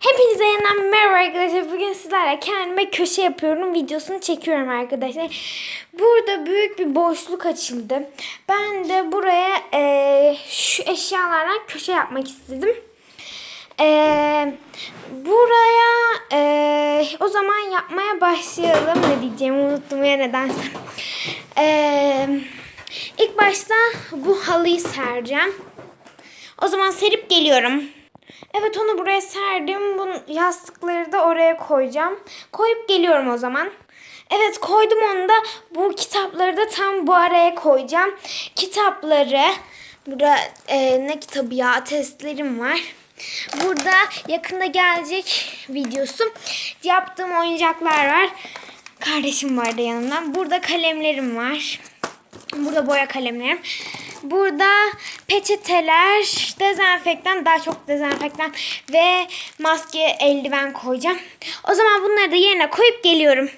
Hepinize yeniden merhaba arkadaşlar. Bugün sizlerle kendime köşe yapıyorum. Videosunu çekiyorum arkadaşlar. Burada büyük bir boşluk açıldı. Ben de buraya eee, şu eşyalardan köşe yapmak istedim. Eee, buraya eee, o zaman yapmaya başlayalım. Ne diyeceğimi unuttum ya nedense. Eee ilk başta bu halıyı sereceğim. O zaman serip geliyorum. Evet onu buraya serdim. Yastıkları da oraya koyacağım. Koyup geliyorum o zaman. Evet koydum onu da. Bu kitapları da tam bu araya koyacağım. Kitapları. Burada e, ne kitabı ya? Testlerim var. Burada yakında gelecek videosu. Yaptığım oyuncaklar var. Kardeşim vardı yanımdan. Burada kalemlerim var. Burada boya kalemlerim. Burada peçeteler, dezenfektan, daha çok dezenfektan ve maske, eldiven koyacağım. O zaman bunları da yerine koyup geliyorum.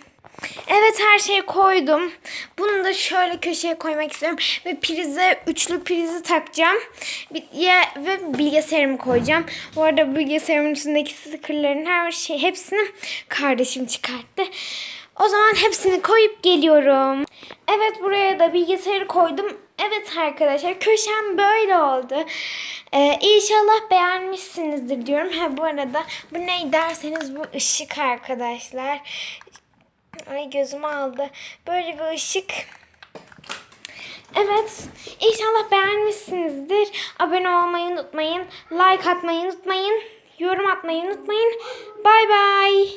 Evet her şeyi koydum. Bunu da şöyle köşeye koymak istiyorum. Ve prize, üçlü prizi takacağım. Ya, ve bilgisayarımı koyacağım. Bu arada bilgisayarımın üstündeki stickerların her şey hepsini kardeşim çıkarttı. O zaman hepsini koyup geliyorum. Evet buraya da bilgisayarı koydum. Evet arkadaşlar köşem böyle oldu. Ee, inşallah beğenmişsinizdir diyorum. Ha bu arada bu ne derseniz bu ışık arkadaşlar. Ay gözümü aldı. Böyle bir ışık. Evet. İnşallah beğenmişsinizdir. Abone olmayı unutmayın. Like atmayı unutmayın. Yorum atmayı unutmayın. Bay bay.